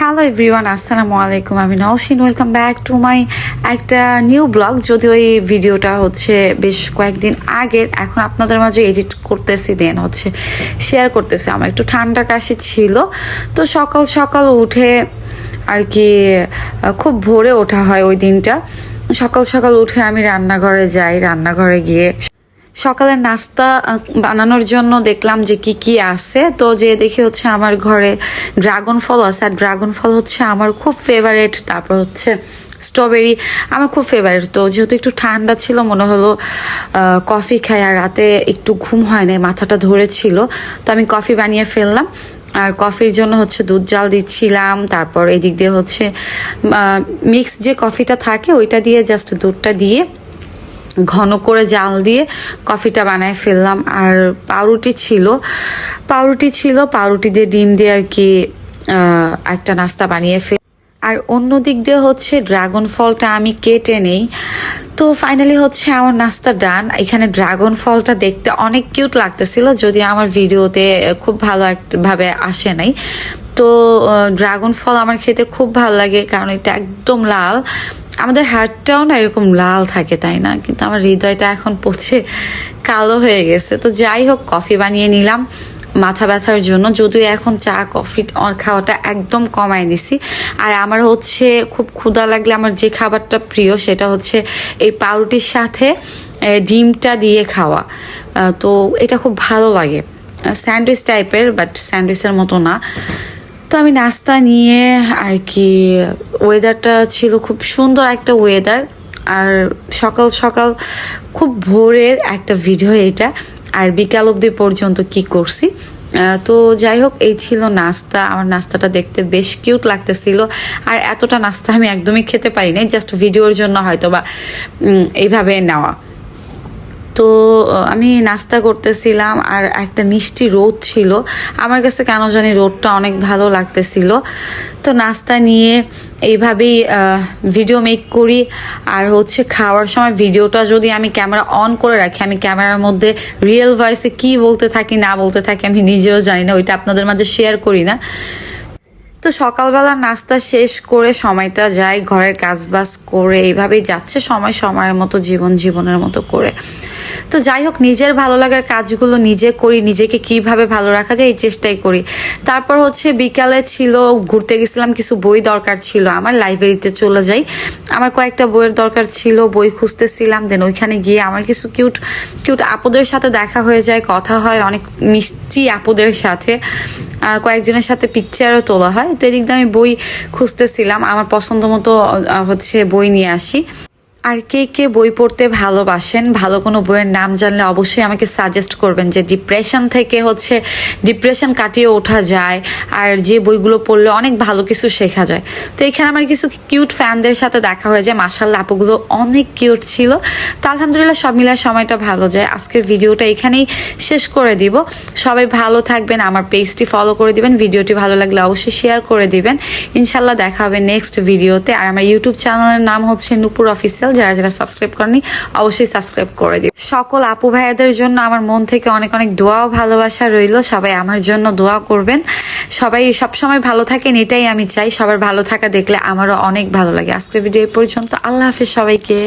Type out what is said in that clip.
Hello everyone আসসালামু আলাইকুম আমি Naushin. Welcome back to my একটা নিউ ব্লগ যদিও এই ভিডিওটা হচ্ছে বেশ কয়েকদিন আগের। এখন আপনাদের মাঝে এডিট করতেছি দেন হচ্ছে শেয়ার করতেছি। আমার একটু ঠান্ডা কাশি ছিল। তো সকাল সকাল উঠে আর কি, খুব ভোরে ওঠা হয় ওই দিনটা। সকাল সকাল উঠে আমি রান্নাঘরে যাই। রান্নাঘরে গিয়ে সকালের নাস্তা বানানোর জন্য দেখলাম যে কি কি আছে। তো যে দেখি হচ্ছে আমার ঘরে ড্রাগন ফল আছে, আর ড্রাগন ফল হচ্ছে আমার খুব ফেভারেট তারপর হচ্ছে স্ট্রবেরি আমার খুব ফেভারিট তো যেহেতু একটু ঠান্ডা ছিল, মনে হলো কফি খাই, আর রাতে একটু ঘুম হয় না মাথাটা ধরেছিল, তো আমি কফি বানিয়ে ফেললাম। আর কফির জন্য হচ্ছে দুধ জাল দিচ্ছিলাম, তারপর এদিক দিয়ে হচ্ছে মিক্স যে কফিটা থাকে, ওইটা দিয়ে জাস্ট দুধটা দিয়ে ঘন করে জাল দিয়ে কফিটা বানায় ফেললাম। আর পাউরুটি ছিল। পাউরুটি ছিল, পাউরুটি দিয়ে ডিম দিয়ে আর কি একটা নাস্তা বানিয়ে ফেল আর অন্য দিক দিয়ে হচ্ছে ড্রাগন ফলটা আমি কেটে নেই। তো ফাইনালি হচ্ছে আমার নাস্তা ডান এখানে ড্রাগন ফলটা দেখতে অনেক কিউট লাগতেছিল যদি আমার ভিডিওতে খুব ভালো একটা ভাবে আসে নাই। তো ড্রাগন ফল আমার খেতে খুব ভালো লাগে, কারণ এটা একদম লাল। আমাদের হাড়টাও না এরকম লাল থাকে, তাই না? কিন্তু আমার হৃদয়টা এখন পচে কালো হয়ে গেছে। তো যাই হোক, কফি বানিয়ে নিলাম মাথা ব্যথার জন্য। যদিও এখন চা, কফি খাওয়াটা একদম কমাই দিছি। আর আমার হচ্ছে খুব ক্ষুধা লাগলে আমার যে খাবারটা প্রিয় সেটা হচ্ছে এই পাউরুটির সাথে ডিমটা দিয়ে খাওয়া। তো এটা খুব ভালো লাগে। স্যান্ডউইচ টাইপের, বাট স্যান্ডউইচের মতো না। তো আমি নাস্তা নিয়ে আর কি ওয়েদারটা ছিল খুব সুন্দর একটা ওয়েদার আর সকাল সকাল খুব ভোরের একটা ভিডিও এটা, আর বিকাল অবধি পর্যন্ত কি করছি। তো যাই হোক, এই ছিল নাস্তা, আমার নাস্তাটা দেখতে বেশ কিউট লাগতেছিল, আর এতটা নাস্তা আমি একদমই খেতে পারি না জাস্ট ভিডিওর জন্য হয়তো বা এইভাবে নেওয়া। তো আমি নাস্তা করতেছিলাম আর একটা মিষ্টি রোদ ছিল। আমার কাছে কেন জানি রোদটা অনেক ভালো লাগতেছিল। তো নাস্তা নিয়ে এইভাবেই ভিডিও মেক করি। আর হচ্ছে খাওয়ার সময় ভিডিওটা যদি আমি ক্যামেরা অন করে রাখি, আমি ক্যামেরার মধ্যে রিয়েল ভয়েসে কি বলতে থাকি, না বলতে থাকি, আমি নিজেও জানি না, ওইটা আপনাদের মাঝে শেয়ার করি না। তো সকালবেলা নাস্তা শেষ করে সময়টা যায়, ঘরের কাজবাজ করে, এইভাবেই যাচ্ছে সময় সময়ের মতো, জীবন জীবনের মতো করে। তো যাই হোক, নিজের ভালো লাগার কাজগুলো নিজে করি, নিজেকে কীভাবে ভালো রাখা যায় এই চেষ্টাই করি। তারপর হচ্ছে বিকালে ছিল, ঘুরতে গেছিলাম, কিছু বই দরকার ছিল, আমার লাইব্রেরিতে চলে যাই। আমার কয়েকটা বইয়ের দরকার ছিল, বই খুঁজতেছিলাম দেন ওইখানে গিয়ে আমার কিছু কিউট কিউট আপুদের সাথে দেখা হয়ে যায়, কথা হয়, অনেক মিষ্টি আপুদের সাথে। আর কয়েকজনের সাথে পিকচারও তোলা হয় তো এদিক দিয়ে আমি বই খুঁজতেছিলাম। আমার পছন্দ মতো হচ্ছে বই নিয়ে আসি। আর কে কে বই পড়তে ভালোবাসেন? ভালো কোনো বইয়ের নাম জানলে অবশ্যই আমাকে সাজেস্ট করবেন যে ডিপ্রেশন থেকে হচ্ছে ডিপ্রেশন কাটিয়ে ওঠা যায়, আর যে বইগুলো পড়লে অনেক ভালো কিছু শেখা যায়। তো এখানে আমার কিছু কিউট ফ্যানদের সাথে দেখা হয়ে যায় মাসাল্লাহ আপুগুলো অনেক কিউট ছিল। তো আলহামদুলিল্লাহ সব মিলায় সময়টা ভালো যায়। আজকের ভিডিওটা এখানেই শেষ করে দিব। সবাই ভালো থাকবেন, আমার পেজটি ফলো করে দিবেন। ভিডিওটি ভালো লাগলে অবশ্যই শেয়ার করে দিবেন। ইনশাল্লাহ দেখা হবে নেক্সট ভিডিওতে আর আমার ইউটিউব চ্যানেলের নাম হচ্ছে নুপুর অফিসিয়াল যারা যারা সাবস্ক্রাইব করেনি অবশ্যই সাবস্ক্রাইব করে দিন সকল আপু ভাইয়াদের জন্য আমার মন থেকে অনেক অনেক দোয়াও ভালোবাসা রইল। সবাই আমার জন্য দোয়া করবেন। সবাই সবসময় ভালো থাকেন, এটাই আমি চাই। সবার ভালো থাকা দেখলে আমারও অনেক ভালো লাগে। আজকের ভিডিও পর্যন্ত। আল্লাহ হাফিজ সবাইকে।